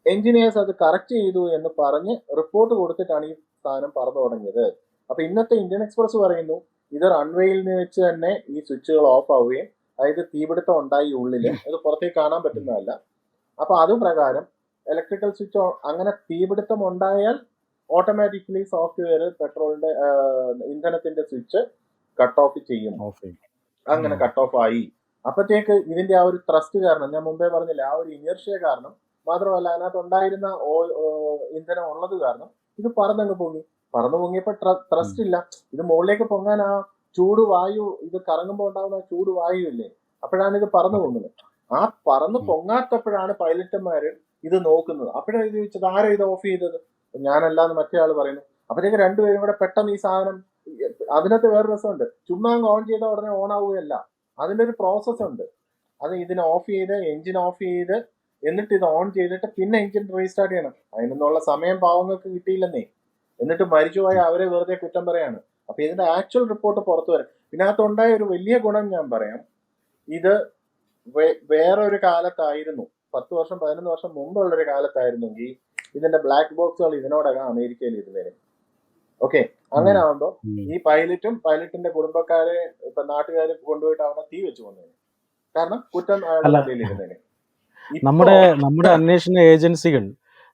എഞ്ചിനീയേഴ്സ് അത് കറക്റ്റ് ചെയ്തു എന്ന് പറഞ്ഞ് റിപ്പോർട്ട് കൊടുത്തിട്ടാണ് ഈ സാധനം പറന്നു തുടങ്ങിയത്. അപ്പൊ ഇന്നത്തെ ഇന്ത്യൻ എക്സ്പ്രസ് പറയുന്നു ഇത് റൺവേയിൽ നിന്ന് വെച്ച് തന്നെ ഈ സ്വിച്ചുകൾ ഓഫ് ആവുകയും അതായത് തീപിടുത്തം ഉണ്ടായി ഉള്ളിൽ അത് പുറത്തേക്ക് കാണാൻ പറ്റുന്നതല്ല. അപ്പൊ അതും പ്രകാരം ഇലക്ട്രിക്കൽ സ്വിച്ച് അങ്ങനെ തീപിടുത്തം ഉണ്ടായാൽ ഓട്ടോമാറ്റിക്കലി സോഫ്റ്റ്വെയർ പെട്രോളിന്റെ ഇന്ധനത്തിന്റെ സ്വിച്ച് കട്ട് ഓഫ് ചെയ്യും. അങ്ങനെ കട്ട് ഓഫ് ആയി. അപ്പത്തേക്ക് ഇതിന്റെ ആ ഒരു ത്രസ്റ്റ് കാരണം ഞാൻ മുമ്പേ പറഞ്ഞില്ല ആ ഒരു ഇനർഷ്യ കാരണം മാത്രമല്ല അതിനകത്ത് ഉണ്ടായിരുന്ന ഇന്ധനം ഉള്ളത് കാരണം ഇത് പറന്നങ്ങ് പൊങ്ങി. പറന്നു പൊങ്ങിയപ്പോ ത്രസ്റ്റ് ഇല്ല. ഇത് മുകളിലേക്ക് പൊങ്ങാൻ ആ ചൂട് വായു ഇത് കറങ്ങുമ്പോൾ ഉണ്ടാകുന്ന ആ ചൂട് വായു ഇല്ലേ? അപ്പോഴാണ് ഇത് പറന്നു പൊങ്ങുന്നത്. ആ പറന്ന്. പൊങ്ങാത്തപ്പോഴാണ് പൈലറ്റന്മാര് ഇത് നോക്കുന്നത്. അപ്പോഴാണ് ഇത് ചോദിച്ചത് ആരാ ഇത് ഓഫ് ചെയ്തത്? ഞാനല്ലാന്ന് മറ്റേ ആൾ പറയുന്നു. അപ്പോഴത്തേക്ക് രണ്ടുപേരും കൂടെ പെട്ടെന്ന് ഈ സാധനം അതിനകത്ത് വേറെ രസമുണ്ട്. ചുമ്മാ അങ്ങ് ഓൺ ചെയ്ത ഉടനെ ഓൺ ആവുകയല്ല. അതിന്റെ ഒരു പ്രോസസ്സ് ഉണ്ട്. അത് ഇതിന് ഓഫ് ചെയ്ത് എഞ്ചിൻ ഓഫ് ചെയ്ത് എന്നിട്ട് ഇത് ഓൺ ചെയ്തിട്ട് പിന്നെ എഞ്ചിൻ റീസ്റ്റാർട്ട് ചെയ്യണം. അതിനൊന്നുള്ള സമയം പാവങ്ങൾക്ക് കിട്ടിയില്ലെന്നേ. എന്നിട്ട് മരിച്ചുപോയ അവരെ വെറുതെ കുറ്റം പറയാണ്. അപ്പൊ ഇതിന്റെ ആക്ച്വൽ റിപ്പോർട്ട് പുറത്തു വരും. ഇതിനകത്തുണ്ടായ ഒരു വലിയ ഗുണം ഞാൻ പറയാം. ഇത് വേറെ ഒരു കാലത്തായിരുന്നു. പത്ത് വർഷം പതിനൊന്ന് വർഷം മുമ്പുള്ള ഒരു കാലത്തായിരുന്നെങ്കിൽ ഇതിന്റെ ബ്ലാക്ക് ബോക്സുകൾ ഇതിനോടകം അമേരിക്കയിൽ ഇരുന്നേനെ ഓക്കെ അങ്ങനെ ആവുമ്പോ ഈ പൈലറ്റും പൈലറ്റിന്റെ കുടുംബക്കാരെ ഇപ്പൊ നാട്ടുകാരെ കൊണ്ടുപോയിട്ട് അവിടെ തീ വെച്ചു കൊന്നേനെ. കാരണം കുറ്റം അയാളുടെ നമ്മുടെ നമ്മുടെ അന്വേഷണ ഏജൻസികൾ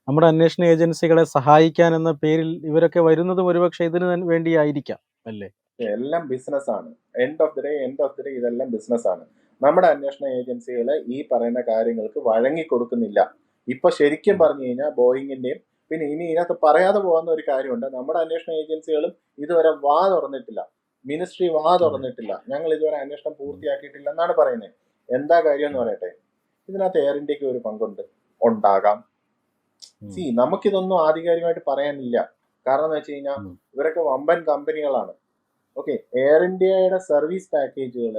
നമ്മുടെ അന്വേഷണ ഏജൻസികളെ സഹായിക്കാൻ എന്ന പേരിൽ ഇവരൊക്കെ വരുന്നതും ഒരുപക്ഷെ ഇതിന് വേണ്ടി വേണ്ടിയായിരിക്കാം അല്ലേ? എല്ലാം ബിസിനസ് ആണ് end of the day end of the day ഇതെല്ലാം ബിസിനസ് ആണ് നമ്മുടെ അന്വേഷണ ഏജൻസികളെ ഈ പറയുന്ന കാര്യങ്ങൾക്ക് വഴങ്ങി കൊടുക്കുന്നില്ല. ഇപ്പൊ ശരിക്കും പറഞ്ഞു കഴിഞ്ഞാൽ ബോയിങ്ങിന്റെയും പിന്നെ ഇനി ഇതിനകത്ത് പറയാതെ പോകുന്ന ഒരു കാര്യമുണ്ട്. നമ്മുടെ അന്വേഷണ ഏജൻസികളും ഇതുവരെ വാ തുറന്നിട്ടില്ല. മിനിസ്ട്രി വാ തുറന്നിട്ടില്ല. ഞങ്ങൾ ഇതുവരെ അന്വേഷണം പൂർത്തിയാക്കിയിട്ടില്ല എന്നാണ് പറയുന്നത്. എന്താ കാര്യം എന്ന് പറയട്ടെ? ഇതിനകത്ത് എയർ ഇന്ത്യയ്ക്ക് ഒരു പങ്കുണ്ട്. ഉണ്ടാകാം. സി നമുക്കിതൊന്നും ആധികാരികമായിട്ട് പറയാനില്ല. കാരണം എന്ന് വെച്ച് കഴിഞ്ഞാൽ ഇവരൊക്കെ വമ്പൻ കമ്പനികളാണ്. ഓക്കെ എയർ ഇന്ത്യയുടെ സർവീസ് പാക്കേജുകൾ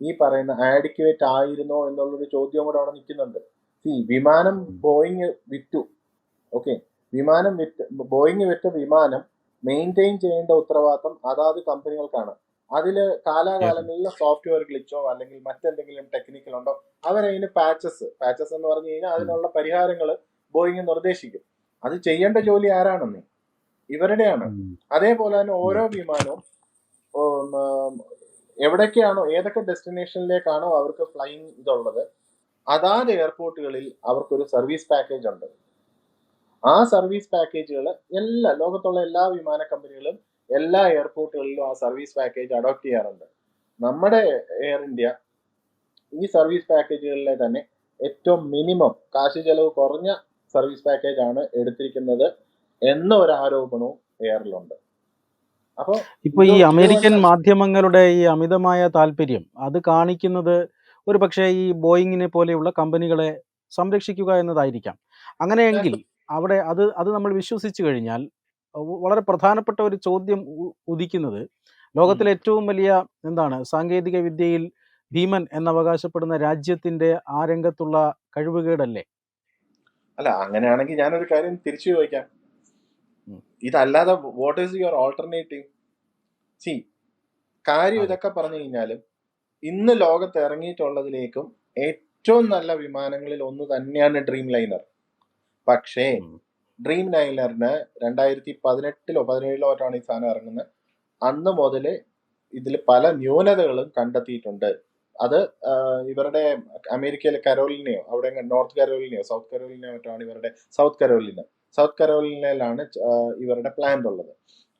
ഈ പറയുന്ന ആഡിക്യുവേറ്റ് ആയിരുന്നോ എന്നുള്ളൊരു ചോദ്യം കൂടെ അവിടെ നിൽക്കുന്നുണ്ട്. സി വിമാനം ബോയിങ് വിറ്റു. ഓക്കെ വിമാനം വിറ്റ് ബോയിങ് വിറ്റ വിമാനം മെയിന്റെയിൻ ചെയ്യേണ്ട ഉത്തരവാദിത്തം അതാത് കമ്പനികൾക്കാണ്. അതിൽ കാലാകാലങ്ങളിൽ സോഫ്റ്റ്വെയർ ഗ്ലിച്ചോ അല്ലെങ്കിൽ മറ്റെന്തെങ്കിലും ടെക്നിക്കൽ ഉണ്ടോ അവരതിന് പാച്ചസ് പാച്ചസ് എന്ന് പറഞ്ഞു കഴിഞ്ഞാൽ അതിനുള്ള പരിഹാരങ്ങൾ ബോയിങ് നിർദ്ദേശിക്കും. അത് ചെയ്യേണ്ട ജോലി ആരാണെന്ന്? ഇവരുടെയാണ്. അതേപോലെ തന്നെ ഓരോ വിമാനവും എവിടേക്കാണോ ഏതൊക്കെ ഡെസ്റ്റിനേഷനിലേക്കാണോ അവർക്ക് ഫ്ലൈങ് ഇതുള്ളത് അതാത് എയർപോർട്ടുകളിൽ അവർക്കൊരു സർവീസ് പാക്കേജ് ഉണ്ട്. ആ സർവീസ് പാക്കേജുകൾ എല്ലാ ലോകത്തുള്ള എല്ലാ വിമാന കമ്പനികളും എല്ലാ എയർപോർട്ടുകളിലും ആ സർവീസ് പാക്കേജ് അഡോപ്റ്റ് ചെയ്യാറുണ്ട്. നമ്മുടെ എയർ ഇന്ത്യ ഈ സർവീസ് പാക്കേജുകളിലെ തന്നെ ഏറ്റവും മിനിമം കാശ് ചെലവ് കുറഞ്ഞ സർവീസ് പാക്കേജ് ആണ് എടുത്തിരിക്കുന്നത് എന്ന ഒരു ആരോപണവും എയറിലുണ്ട് അപ്പോൾ ഇപ്പൊ ഈ അമേരിക്കൻ മാധ്യമങ്ങളുടെ ഈ അമിതമായ താല്പര്യം അത് കാണിക്കുന്നത് ഒരു പക്ഷേ ഈ ബോയിങ്ങിനെ പോലെയുള്ള കമ്പനികളെ സംരക്ഷിക്കുക എന്നതായിരിക്കാം. അങ്ങനെയെങ്കിൽ അവിടെ അത് അത് നമ്മൾ വിശ്വസിച്ചു കഴിഞ്ഞാൽ വളരെ പ്രധാനപ്പെട്ട ഒരു ചോദ്യം ഉദിക്കുന്നത് ലോകത്തിലെ ഏറ്റവും വലിയ എന്താണ് സാങ്കേതിക വിദ്യയിൽ ഭീമൻ എന്നവകാശപ്പെടുന്ന രാജ്യത്തിന്റെ ആ രംഗത്തുള്ള കഴിവുകേടല്ലേ? അല്ല അങ്ങനെയാണെങ്കിൽ ഞാനൊരു കാര്യം തിരിച്ചു ചോദിക്കാം. ഇതല്ലാതെ what is your alternative C കാര്യം ഇതൊക്കെ പറഞ്ഞു കഴിഞ്ഞാലും ഇന്ന് ലോകത്ത് ഇറങ്ങിയിട്ടുള്ളതിലേക്കും ഏറ്റവും നല്ല വിമാനങ്ങളിൽ ഒന്ന് തന്നെയാണ് ഡ്രീം ലൈനർ പക്ഷേ ഡ്രീം നൈലറിന് രണ്ടായിരത്തി പതിനെട്ടിലോ പതിനേഴിലോ ആയിട്ടാണ് ഈ സാധനം ഇറങ്ങുന്നത്. അന്ന് മുതൽ ഇതിൽ പല ന്യൂനതകളും കണ്ടെത്തിയിട്ടുണ്ട്. അത് ഇവരുടെ അമേരിക്കയിലെ കരോലിനെയോ അവിടെ നോർത്ത് കരോലിനെയോ സൗത്ത് കരോലിനെയോ മറ്റാണ് ഇവരുടെ സൗത്ത് കരോലിന സൗത്ത് കരോലിനയിലാണ് ഇവരുടെ പ്ലാന്റ് ഉള്ളത്.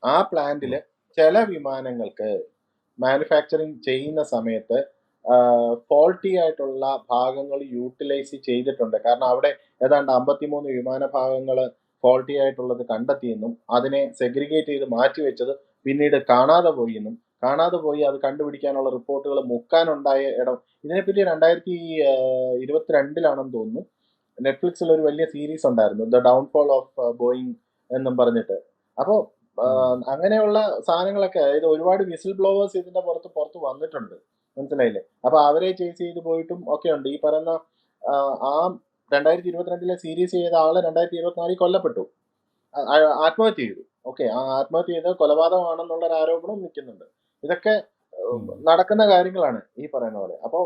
ആ പ്ലാന്റിൽ ചില വിമാനങ്ങൾക്ക് മാനുഫാക്ചറിങ് ചെയ്യുന്ന സമയത്ത് ഫോൾട്ടി ആയിട്ടുള്ള ഭാഗങ്ങൾ യൂട്ടിലൈസ് ചെയ്തിട്ടുണ്ട്. കാരണം അവിടെ ഏതാണ്ട് അമ്പത്തിമൂന്ന് വിമാന ഭാഗങ്ങൾ ഫോൾട്ടി ആയിട്ടുള്ളത് കണ്ടെത്തിയെന്നും അതിനെ സെഗ്രിഗേറ്റ് ചെയ്ത് മാറ്റിവെച്ചത് പിന്നീട് കാണാതെ പോയി എന്നും കാണാതെ പോയി അത് കണ്ടുപിടിക്കാനുള്ള റിപ്പോർട്ടുകൾ മുക്കാനുണ്ടായ ഇടം ഇതിനെപ്പറ്റി രണ്ടായിരത്തി ഇരുപത്തിരണ്ടിലാണെന്ന് തോന്നുന്നു. നെറ്റ്ഫ്ലിക്സിൽ ഒരു വലിയ സീരീസ് ഉണ്ടായിരുന്നു ദ ഡൗൺഫോൾ ഓഫ് ബോയിങ് എന്നും പറഞ്ഞിട്ട്. അപ്പോൾ അങ്ങനെയുള്ള സാധനങ്ങളൊക്കെ അതായത് ഒരുപാട് വിസിൽ ബ്ലോവേഴ്സ് ഇതിന്റെ പുറത്ത് പുറത്ത് വന്നിട്ടുണ്ട്. മനസ്സിലായില്ലേ? അപ്പൊ അവരെ ചേസ് ചെയ്ത് പോയിട്ടും ഒക്കെ ഉണ്ട്. ഈ പറയുന്ന ആ, രണ്ടായിരത്തി ഇരുപത്തിരണ്ടിലെ സീരീസ് ചെയ്ത ആൾ രണ്ടായിരത്തി ഇരുപത്തിനാലിൽ കൊല്ലപ്പെട്ടു ആത്മഹത്യ ചെയ്തു. ഓക്കെ ആ ആത്മഹത്യ ചെയ്ത് കൊലപാതകമാണെന്നുള്ള ഒരു ആരോപണം നിൽക്കുന്നുണ്ട്. ഇതൊക്കെ. നടക്കുന്ന കാര്യങ്ങളാണ് ഈ പറയുന്ന പോലെ. അപ്പോൾ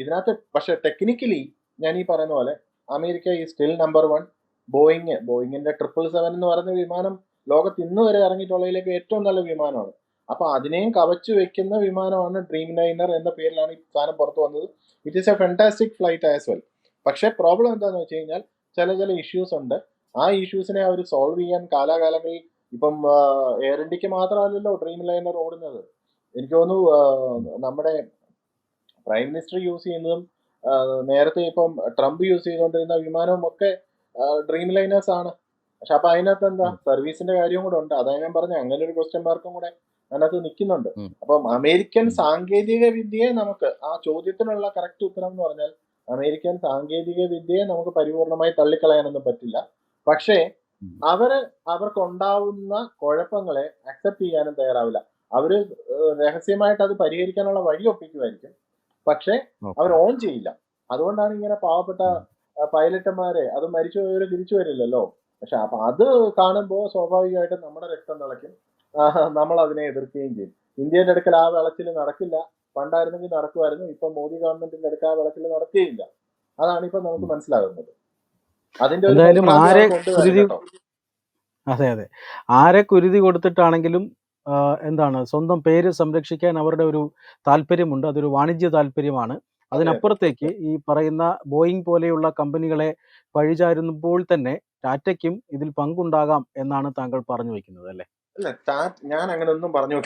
ഇതിനകത്ത് പക്ഷെ ടെക്നിക്കലി ഞാൻ ഈ പറയുന്ന പോലെ അമേരിക്ക ഈ സ്റ്റിൽ നമ്പർ വൺ ബോയിങ് ബോയിങ്ങിന്റെ ട്രിപ്പിൾ സെവൻ എന്ന് പറയുന്ന വിമാനം ലോകത്ത് ഇന്ന് വരെ ഇറങ്ങിയിട്ടുള്ളതിലേക്ക് ഏറ്റവും നല്ല വിമാനമാണ്. അപ്പൊ അതിനെയും കവച്ചു വെക്കുന്ന വിമാനമാണ് ഡ്രീം ലൈനർ എന്ന പേരിലാണ് ഈ സാധനം പുറത്തു വന്നത്. It is a fantastic flight as well പക്ഷേ പ്രോബ്ലം എന്താണെന്ന് വെച്ച് കഴിഞ്ഞാൽ ചില ചില ഇഷ്യൂസ് ഉണ്ട്. ആ ഇഷ്യൂസിനെ അവർ സോൾവ് ചെയ്യാൻ കാലാകാലങ്ങളിൽ ഇപ്പം എയർ ഇന്ത്യയ്ക്ക് മാത്രമല്ലല്ലോ ഡ്രീം ലൈനർ ഓടുന്നത്. എനിക്ക് തോന്നുന്നു നമ്മുടെ പ്രൈം മിനിസ്റ്റർ യൂസ് ചെയ്യുന്നതും നേരത്തെ ഇപ്പം ട്രംപ് യൂസ് ചെയ്തുകൊണ്ടിരുന്ന വിമാനവും ഒക്കെ ഡ്രീം ലൈനേഴ്സ് ആണ്. പക്ഷെ അപ്പൊ അതിനകത്ത് എന്താ? സർവീസിന്റെ കാര്യവും കൂടെ ഉണ്ട്. അതായത് ഞാൻ പറഞ്ഞ. അങ്ങനെ ഒരു ക്വസ്റ്റ്യൻ മാർക്കും കൂടെ അതിനകത്ത് നിൽക്കുന്നുണ്ട്. അപ്പം അമേരിക്കൻ സാങ്കേതിക വിദ്യയെ നമുക്ക് ആ ചോദ്യത്തിനുള്ള കറക്റ്റ് ഉത്തരം എന്ന് പറഞ്ഞാൽ അമേരിക്കൻ സാങ്കേതിക വിദ്യയെ നമുക്ക് പരിപൂർണമായി തള്ളിക്കളയാനൊന്നും പറ്റില്ല. പക്ഷേ അവർ അവർക്കുണ്ടാവുന്ന കുഴപ്പങ്ങളെ അക്സെപ്റ്റ് ചെയ്യാനും തയ്യാറാവില്ല. അവർ രഹസ്യമായിട്ട് അത് പരിഹരിക്കാനുള്ള വഴി ഒപ്പിക്കുമായിരിക്കും. പക്ഷേ അവർ ഓൺ ചെയ്യില്ല. അതുകൊണ്ടാണ് ഇങ്ങനെ പാവപ്പെട്ട പൈലറ്റുമാരെ അത് മരിച്ചു പോയവര് തിരിച്ചു വരില്ലല്ലോ. പക്ഷെ അപ്പൊ അത് കാണുമ്പോൾ സ്വാഭാവികമായിട്ടും നമ്മുടെ രക്തം തിളയ്ക്കും. നമ്മൾ അതിനെ എതിർക്കുകയും ചെയ്യും. ഇന്ത്യയുടെ അടുക്കൽ ആ വിളച്ചിൽ നടക്കില്ല. പണ്ടായിരുന്നെങ്കിൽ നടക്കുമായിരുന്നു. ഇപ്പൊ മോദി ഗവൺമെന്റിന്റെ അടുക്കൽ ആ വിളച്ചിൽ നടക്കുകയില്ല. അതാണ് ഇപ്പൊ നമുക്ക് മനസ്സിലാകുന്നത്. അതിന്റെ അതെ അതെ. ആരെ കുരുതി കൊടുത്തിട്ടാണെങ്കിലും എന്താണ് സ്വന്തം പേര് സംരക്ഷിക്കാൻ അവരുടെ ഒരു താല്പര്യമുണ്ട്. അതൊരു വാണിജ്യ താല്പര്യമാണ്. അതിനപ്പുറത്തേക്ക് ഈ പറയുന്ന ബോയിങ് പോലെയുള്ള കമ്പനികളെ പഴിചാരുമ്പോൾ തന്നെ ടാറ്റയ്ക്കും ഇതിൽ പങ്കുണ്ടാകാം എന്നാണ് താങ്കൾ പറഞ്ഞു വയ്ക്കുന്നത് അല്ലേ? അല്ല ഞാൻ അങ്ങനെ ഒന്നും പറഞ്ഞു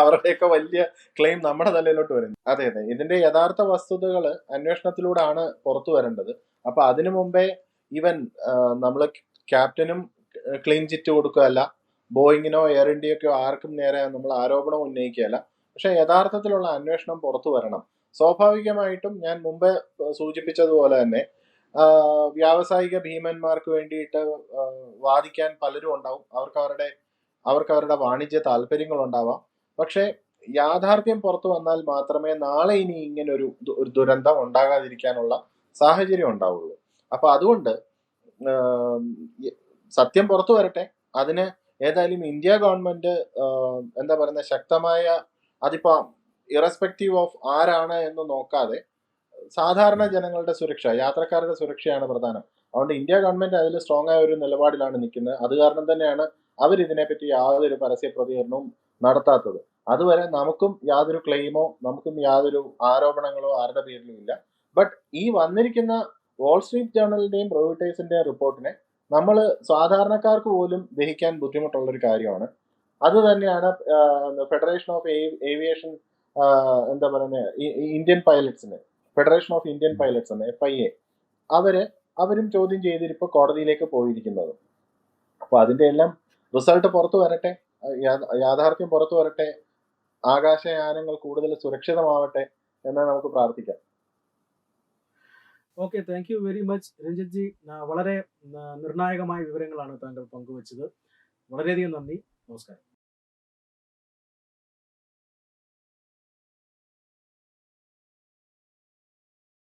അവരുടെയൊക്കെ വലിയ ക്ലെയിം നമ്മുടെ തലയിലോട്ട് വരുന്നു. അതെ അതെ. ഇതിന്റെ യഥാർത്ഥ വസ്തുതകൾ അന്വേഷണത്തിലൂടെയാണ് പുറത്തു വരേണ്ടത്. അപ്പൊ അതിനു മുമ്പേ ഇവൻ നമ്മൾ ക്യാപ്റ്റനും ക്ലീൻ ചിറ്റ് കൊടുക്കുകയല്ല. ബോയിങ്ങിനോ എയർ ഇന്ത്യക്കോ ആർക്കും നേരെ നമ്മൾ ആരോപണം ഉന്നയിക്കുകയല്ല. പക്ഷെ യഥാർത്ഥത്തിലുള്ള അന്വേഷണം പുറത്തു വരണം. സ്വാഭാവികമായിട്ടും ഞാൻ മുമ്പേ സൂചിപ്പിച്ചതുപോലെ തന്നെ വ്യാവസായിക ഭീമന്മാർക്ക് വേണ്ടിയിട്ട് വാദിക്കാൻ പലരും ഉണ്ടാവും. അവർക്ക് അവരുടെ അവർക്ക് അവരുടെ വാണിജ്യ താല്പര്യങ്ങൾ ഉണ്ടാവാം പക്ഷേ യാഥാർത്ഥ്യം പുറത്തു വന്നാൽ മാത്രമേ നാളെ ഇനി ഇങ്ങനെ ഒരു ഒരു ദുരന്തം ഉണ്ടാകാതിരിക്കാനുള്ള സാഹചര്യം ഉണ്ടാവുള്ളൂ. അപ്പൊ അതുകൊണ്ട് സത്യം പുറത്തു വരട്ടെ. അതിന് ഏതായാലും ഇന്ത്യ ഗവൺമെന്റ് എന്താ പറയുന്ന ശക്തമായ അതിപ്പോ ഇറസ്പെക്റ്റീവ് ഓഫ് ആരാണ് എന്ന് നോക്കാതെ സാധാരണ ജനങ്ങളുടെ സുരക്ഷ യാത്രക്കാരുടെ സുരക്ഷയാണ് പ്രധാനം. അതുകൊണ്ട് ഇന്ത്യ ഗവൺമെന്റ് അതിൽ സ്ട്രോങ് ആയ ഒരു നിലപാടിലാണ് നിൽക്കുന്നത്. അത് കാരണം തന്നെയാണ് അവർ ഇതിനെപ്പറ്റി യാതൊരു പരസ്യ പ്രതികരണവും നടത്താത്തത്. അതുവരെ നമുക്കും യാതൊരു ക്ലെയിമോ നമുക്കും യാതൊരു ആരോപണങ്ങളോ ആരുടെ പേരിലും ഇല്ല. ബട്ട് ഈ വന്നിരിക്കുന്ന വാൾ സ്ട്രീറ്റ് ജേർണലിന്റെയും പ്രൊവിറ്റേഴ്സിന്റെയും റിപ്പോർട്ടിനെ നമ്മൾ സാധാരണക്കാർക്ക് പോലും ദഹിക്കാൻ ബുദ്ധിമുട്ടുള്ള ഒരു കാര്യമാണ്. അത് തന്നെയാണ് ഫെഡറേഷൻ ഓഫ് ഏവിയേഷൻ എന്താ പറയുന്നത് ഇന്ത്യൻ പൈലറ്റ്സിന് ഫെഡറേഷൻ ഓഫ് ഇന്ത്യൻ പൈലറ്റ്സ് എന്ന് എഫ് ഐ എ അവർ അവരും ചോദ്യം ചെയ്തിരിപ്പോ കോടതിയിലേക്ക് പോയിരിക്കുന്നത്. അപ്പൊ അതിന്റെ എല്ലാം റിസൾട്ട് പുറത്തു വരട്ടെ യാഥാർത്ഥ്യം പുറത്തു വരട്ടെ ആകാശയാനങ്ങൾ കൂടുതൽ സുരക്ഷിതമാവട്ടെ എന്ന് നമുക്ക് പ്രാർത്ഥിക്കാം. Okay thank you very much Ranjith ji. വളരെ നിർണായകമായ വിവരങ്ങളാണ് താങ്കൾ പങ്കുവച്ചത്. വളരെയധികം നന്ദി. നമസ്കാരം.